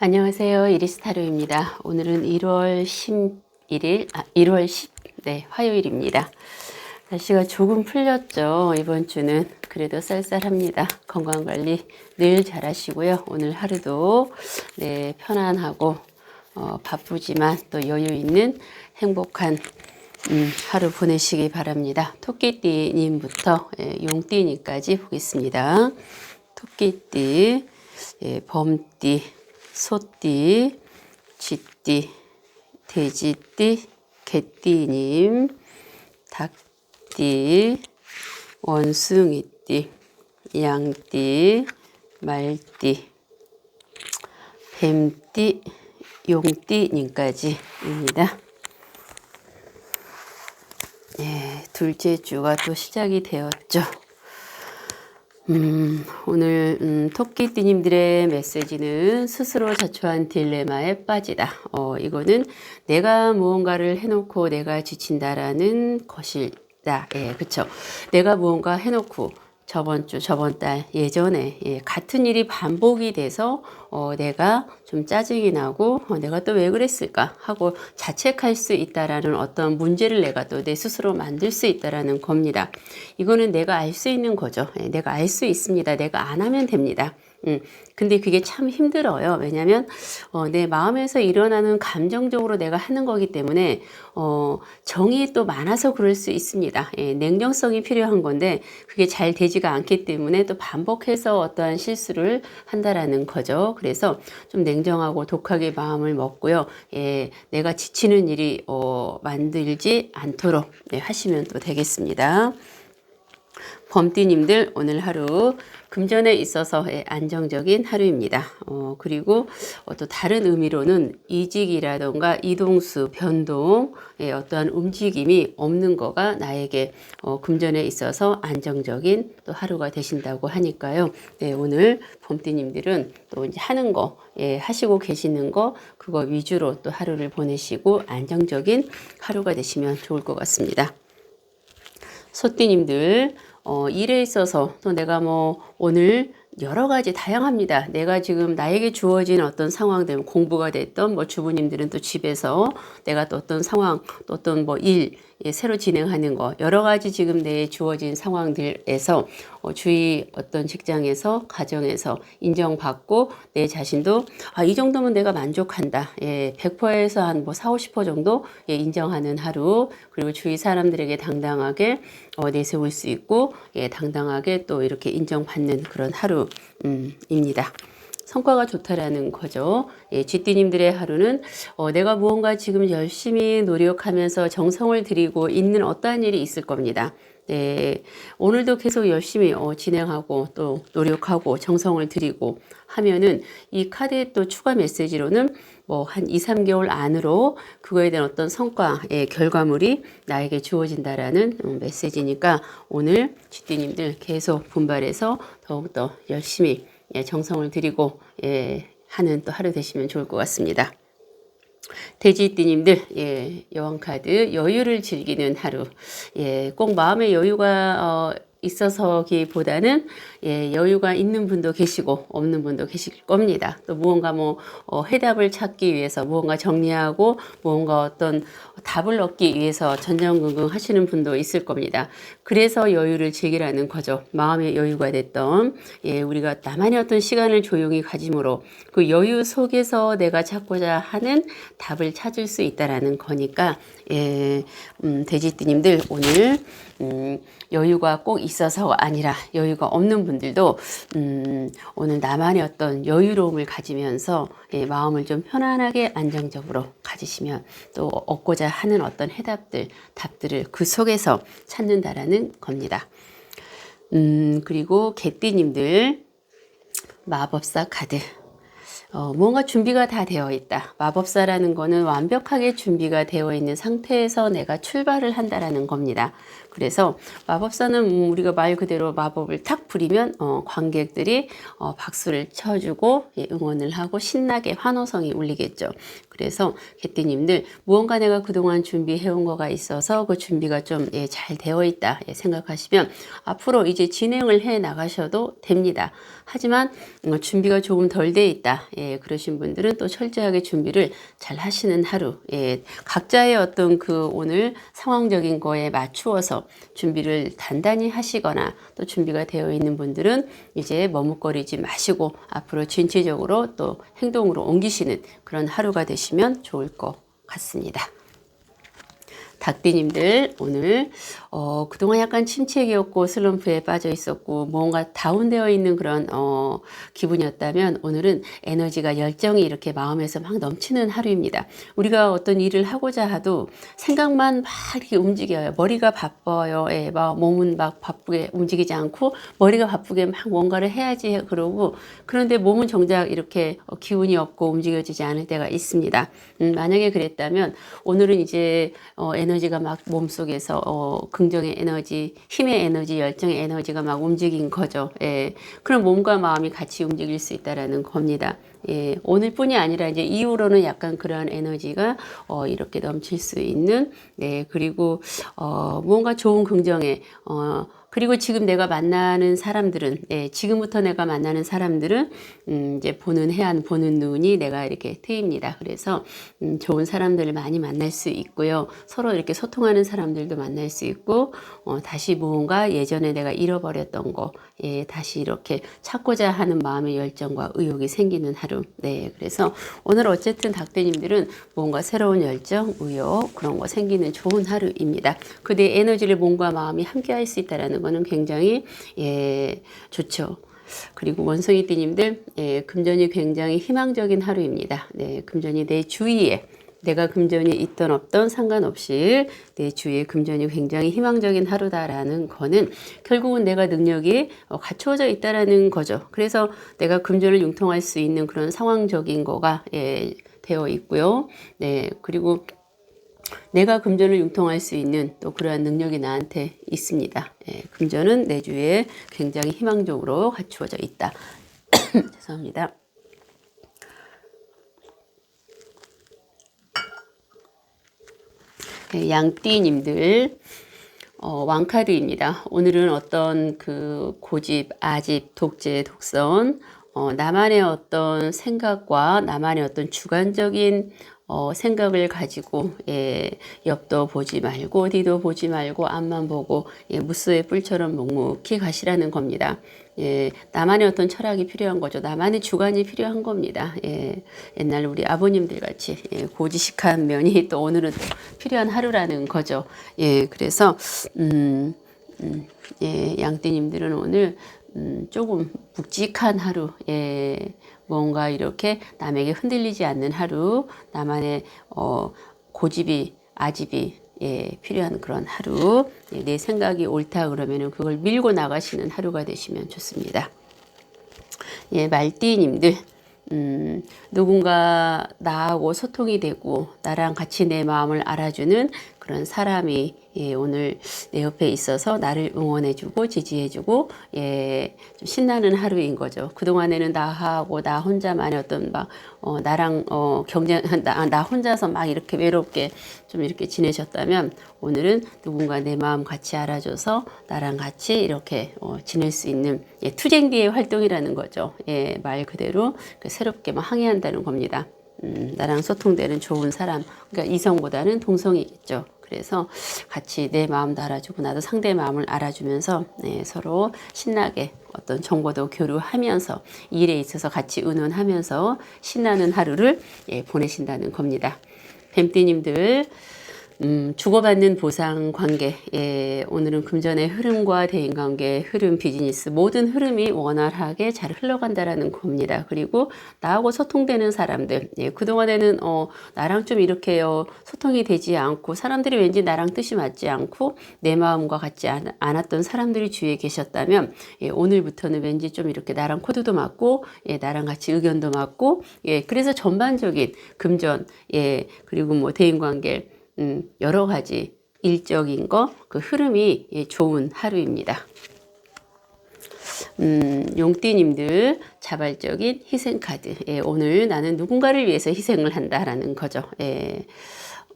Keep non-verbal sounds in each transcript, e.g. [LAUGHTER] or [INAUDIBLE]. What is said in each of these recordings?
안녕하세요. 이리스타로입니다. 오늘은 1월 11일, 아, 1월 10, 네, 화요일입니다. 날씨가 조금 풀렸죠. 이번 주는 그래도 쌀쌀합니다. 건강 관리 늘 잘하시고요. 오늘 하루도 네, 편안하고 어, 바쁘지만 또 여유 있는 행복한 음, 하루 보내시기 바랍니다. 토끼띠님부터 예, 용띠님까지 보겠습니다. 토끼띠, 예, 범띠, 소띠, 쥐띠, 돼지띠, 개띠님, 닭띠, 원숭이띠, 양띠, 말띠, 뱀띠, 용띠님까지입니다. 예, 둘째 주가 또 시작이 되었죠. 음, 오늘 음, 토끼띠님들의 메시지는 스스로 자초한 딜레마에 빠지다. 어, 이거는 내가 무언가를 해놓고 내가 지친다라는 것이다. 예, 그쵸. 내가 무언가 해놓고 저번 주, 저번 달, 예전에 예, 같은 일이 반복이 돼서 어, 내가 좀 짜증이 나고 어, 내가 또 왜 그랬을까 하고 자책할 수 있다라는 어떤 문제를 내가 또 내 스스로 만들 수 있다라는 겁니다. 이거는 내가 알 수 있는 거죠. 예, 내가 알 수 있습니다. 내가 안 하면 됩니다. 음, 근데 그게 참 힘들어요. 왜냐면, 어, 내 마음에서 일어나는 감정적으로 내가 하는 거기 때문에, 어, 정이 또 많아서 그럴 수 있습니다. 예, 냉정성이 필요한 건데, 그게 잘 되지가 않기 때문에 또 반복해서 어떠한 실수를 한다라는 거죠. 그래서 좀 냉정하고 독하게 마음을 먹고요. 예, 내가 지치는 일이, 어, 만들지 않도록 네, 하시면 또 되겠습니다. 범띠님들 오늘 하루 금전에 있어서의 안정적인 하루입니다. 어, 그리고 어, 또 다른 의미로는 이직이라던가 이동수, 변동, 예, 어떠한 움직임이 없는 거가 나에게 어, 금전에 있어서 안정적인 또 하루가 되신다고 하니까요. 네, 오늘 봄띠님들은 또 이제 하는 거, 예, 하시고 계시는 거, 그거 위주로 또 하루를 보내시고 안정적인 하루가 되시면 좋을 것 같습니다. 소띠님들, 어, 일에 있어서 또 내가 뭐 오늘 여러 가지 다양합니다. 내가 지금 나에게 주어진 어떤 상황들, 공부가 됐던 뭐 주부님들은 또 집에서 내가 또 어떤 상황, 또 어떤 뭐 일, 예, 새로 진행하는 거, 여러 가지 지금 내 주어진 상황들에서 어, 주위 어떤 직장에서, 가정에서 인정받고 내 자신도 아, 이 정도면 내가 만족한다. 예, 100%에서 한 뭐 4, 50% 정도 예, 인정하는 하루, 그리고 주위 사람들에게 당당하게 어, 내세울 수 있고, 예, 당당하게 또 이렇게 인정받는 그런 하루, 음, 입니다. 성과가 좋다라는 거죠. 예, 쥐띠님들의 하루는 어, 내가 무언가 지금 열심히 노력하면서 정성을 들이고 있는 어떠한 일이 있을 겁니다. 네, 오늘도 계속 열심히 어, 진행하고 또 노력하고 정성을 들이고 하면은 이 카드의 또 추가 메시지로는 뭐 한 2, 3개월 안으로 그거에 대한 어떤 성과의 결과물이 나에게 주어진다라는 음, 메시지니까 오늘 쥐띠님들 계속 분발해서 더욱더 열심히 예, 정성을 들이고 예, 하는 또 하루 되시면 좋을 것 같습니다. 돼지띠님들 예, 여왕 카드 여유를 즐기는 하루 예, 꼭 마음의 여유가 어, 있어서기보다는 예, 여유가 있는 분도 계시고 없는 분도 계실 겁니다. 또 무언가 뭐 어, 해답을 찾기 위해서 무언가 정리하고 무언가 어떤 답을 얻기 위해서 전전긍긍 하시는 분도 있을 겁니다. 그래서 여유를 즐기라는 거죠. 마음의 여유가 됐던 예, 우리가 나만의 어떤 시간을 조용히 가짐으로 그 여유 속에서 내가 찾고자 하는 답을 찾을 수 있다라는 거니까 예, 음, 돼지띠님들 오늘 음, 여유가 꼭 있어서가 아니라 여유가 없는 분들도 음, 오늘 나만의 어떤 여유로움을 가지면서 예, 마음을 좀 편안하게 안정적으로 가지시면 또 얻고자 하는 어떤 해답들, 답들을 그 속에서 찾는다라는 겁니다. 음, 그리고 개띠님들 마법사 카드. 어, 뭔가 준비가 다 되어 있다. 마법사라는 거는 완벽하게 준비가 되어 있는 상태에서 내가 출발을 한다라는 겁니다. 그래서 마법사는 음, 우리가 말 그대로 마법을 탁 부리면 어, 관객들이 어, 박수를 쳐주고 예, 응원을 하고 신나게 환호성이 울리겠죠. 그래서 개띠님들 무언가 내가 그동안 준비해온 거가 있어서 그 준비가 좀잘 되어 있다 예, 생각하시면 앞으로 이제 진행을 해 나가셔도 됩니다. 하지만 어, 준비가 조금 덜 돼 있다. 예, 그러신 분들은 또 철저하게 준비를 잘 하시는 하루. 예, 각자의 어떤 그 오늘 상황적인 거에 맞추어서 준비를 단단히 하시거나 또 준비가 되어 있는 분들은 이제 머뭇거리지 마시고 앞으로 진취적으로 또 행동으로 옮기시는 그런 하루가 되시 면 좋을 것 같습니다. 닭띠님들 오늘 어, 그동안 약간 침체기였고 슬럼프에 빠져 있었고 뭔가 다운되어 있는 그런 어, 기분이었다면 오늘은 에너지가 열정이 이렇게 마음에서 막 넘치는 하루입니다. 우리가 어떤 일을 하고자 하도 생각만 막 이렇게 움직여요. 머리가 바빠요. 예, 막 몸은 막 바쁘게 움직이지 않고 머리가 바쁘게 막 뭔가를 해야지 그러고 그런데 몸은 정작 이렇게 어, 기운이 없고 움직여지지 않을 때가 있습니다. 음, 만약에 그랬다면 오늘은 이제 어, 에너지 가 막 몸속에서 어, 긍정의 에너지, 힘의 에너지, 열정의 에너지가 막 움직인 거죠. 예. 그럼 몸과 마음이 같이 움직일 수 있다라는 겁니다. 예, 오늘뿐이 아니라 이제 이후로는 약간 그러한 에너지가 어, 이렇게 넘칠 수 있는 네 그리고 어, 뭔가 좋은 긍정의 어, 그리고 지금 내가 만나는 사람들은, 예, 지금부터 내가 만나는 사람들은, 음, 이제 보는 해안, 보는 눈이 내가 이렇게 트입니다. 그래서, 음, 좋은 사람들을 많이 만날 수 있고요. 서로 이렇게 소통하는 사람들도 만날 수 있고, 어, 다시 무언가 예전에 내가 잃어버렸던 거, 예, 다시 이렇게 찾고자 하는 마음의 열정과 의욕이 생기는 하루. 네, 그래서 오늘 어쨌든 닭대님들은 뭔가 새로운 열정, 의욕, 그런 거 생기는 좋은 하루입니다. 그대 에너지를 몸과 마음이 함께 할 수 있다라는 거는 굉장히, 예, 좋죠. 그리고 원숭이 띠님들, 예, 금전이 굉장히 희망적인 하루입니다. 네, 금전이 내 주위에 내가 금전이 있던 없던 상관없이 내 주위에 금전이 굉장히 희망적인 하루다라는 거는 결국은 내가 능력이 어, 갖추어져 있다라는 거죠. 그래서 내가 금전을 융통할 수 있는 그런 상황적인 거가 예, 되어 있고요. 네, 그리고 내가 금전을 융통할 수 있는 또 그러한 능력이 나한테 있습니다. 예, 금전은 내 주위에 굉장히 희망적으로 갖추어져 있다. [COUGHS] 죄송합니다. 네, 양띠님들 어, 왕카드입니다. 오늘은 어떤 그 고집, 아집, 독재, 독선, 어, 나만의 어떤 생각과 나만의 어떤 주관적인 어, 생각을 가지고 예, 옆도 보지 말고 뒤도 보지 말고 앞만 보고 예, 무스의 뿔처럼 묵묵히 가시라는 겁니다. 예, 나만의 어떤 철학이 필요한 거죠. 나만의 주관이 필요한 겁니다. 예, 옛날 우리 아버님들 같이 예, 고지식한 면이 또 오늘은 또 필요한 하루라는 거죠. 예, 그래서 음, 음, 예, 양띠님들은 오늘 음, 조금 묵직한 하루, 예, 뭔가 이렇게 남에게 흔들리지 않는 하루, 나만의 어, 고집이, 아집이 예, 필요한 그런 하루, 예, 내 생각이 옳다 그러면은 그걸 밀고 나가시는 하루가 되시면 좋습니다. 예, 말띠님들. 음, 누군가 나하고 소통이 되고 나랑 같이 내 마음을 알아주는 그런 사람이 예, 오늘 내 옆에 있어서 나를 응원해주고 지지해주고 예, 좀 신나는 하루인 거죠. 그 동안에는 나하고 나 혼자만의 어떤 막 어, 나랑 어, 경쟁 [LAUGHS] 나, 나 혼자서 막 이렇게 외롭게 좀 이렇게 지내셨다면 오늘은 누군가 내 마음 같이 알아줘서 나랑 같이 이렇게 어, 지낼 수 있는 예, 투쟁기의 활동이라는 거죠. 예, 말 그대로 그 새롭게 막 항해한다는 겁니다. 음, 나랑 소통되는 좋은 사람, 그러니까 이성보다는 동성이겠죠. 그래서 같이 내 마음도 알아주고 나도 상대의 마음을 알아주면서 네, 서로 신나게 어떤 정보도 교류하면서 일에 있어서 같이 의논하면서 신나는 하루를 예, 보내신다는 겁니다. 뱀띠님들 음, 주고받는 보상 관계. 예, 오늘은 금전의 흐름과 대인관계, 흐름, 비즈니스 모든 흐름이 원활하게 잘 흘러간다라는 겁니다. 그리고 나하고 소통되는 사람들. 예, 그 동안에는 어, 나랑 좀 이렇게 어, 소통이 되지 않고 사람들이 왠지 나랑 뜻이 맞지 않고 내 마음과 같지 않, 않았던 사람들이 주위에 계셨다면 예, 오늘부터는 왠지 좀 이렇게 나랑 코드도 맞고 예, 나랑 같이 의견도 맞고 예, 그래서 전반적인 금전 예, 그리고 뭐 대인관계 음, 여러 가지 일적인 거, 그 흐름이 예, 좋은 하루입니다. 음, 용띠님들 자발적인 희생 카드. 예, 오늘 나는 누군가를 위해서 희생을 한다라는 거죠. 예.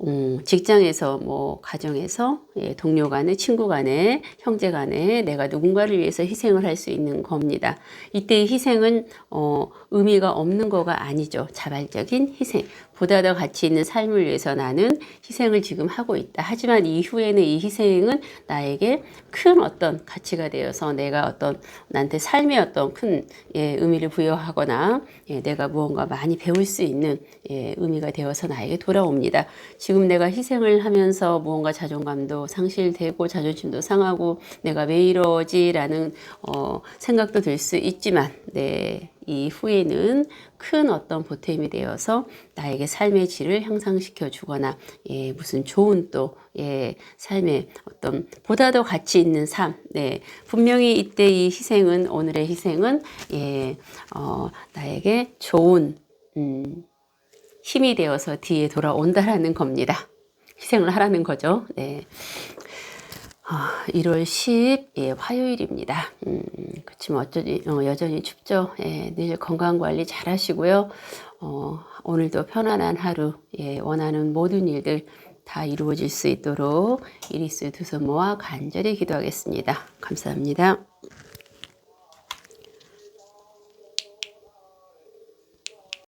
음, 직장에서 뭐 가정에서 예, 동료 간에 친구 간에 형제 간에 내가 누군가를 위해서 희생을 할 수 있는 겁니다. 이때의 희생은 어, 의미가 없는 거가 아니죠. 자발적인 희생. 보다 더 가치 있는 삶을 위해서 나는 희생을 지금 하고 있다. 하지만 이후에는 이 희생은 나에게 큰 어떤 가치가 되어서 내가 어떤 나한테 삶의 어떤 큰 예, 의미를 부여하거나 예, 내가 무언가 많이 배울 수 있는 예, 의미가 되어서 나에게 돌아옵니다. 지금 내가 희생을 하면서 무언가 자존감도 상실되고 자존심도 상하고 내가 왜 이러지라는 어, 생각도 들 수 있지만 네. 이 후에는 큰 어떤 보탬이 되어서 나에게 삶의 질을 향상시켜 주거나 예, 무슨 좋은 또 예, 삶의 어떤 보다 더 가치 있는 삶. 네. 분명히 이때 이 희생은 오늘의 희생은 예, 어, 나에게 좋은 음, 힘이 되어서 뒤에 돌아온다라는 겁니다. 희생을 하라는 거죠. 네. 아, 1월 10일 예, 화요일입니다. 음, 그렇지만 어쩌지 어, 여전히 춥죠. 예, 늘 건강 관리 잘 하시고요. 어, 오늘도 편안한 하루 예, 원하는 모든 일들 다 이루어질 수 있도록 이리스 두서모와 간절히 기도하겠습니다. 감사합니다.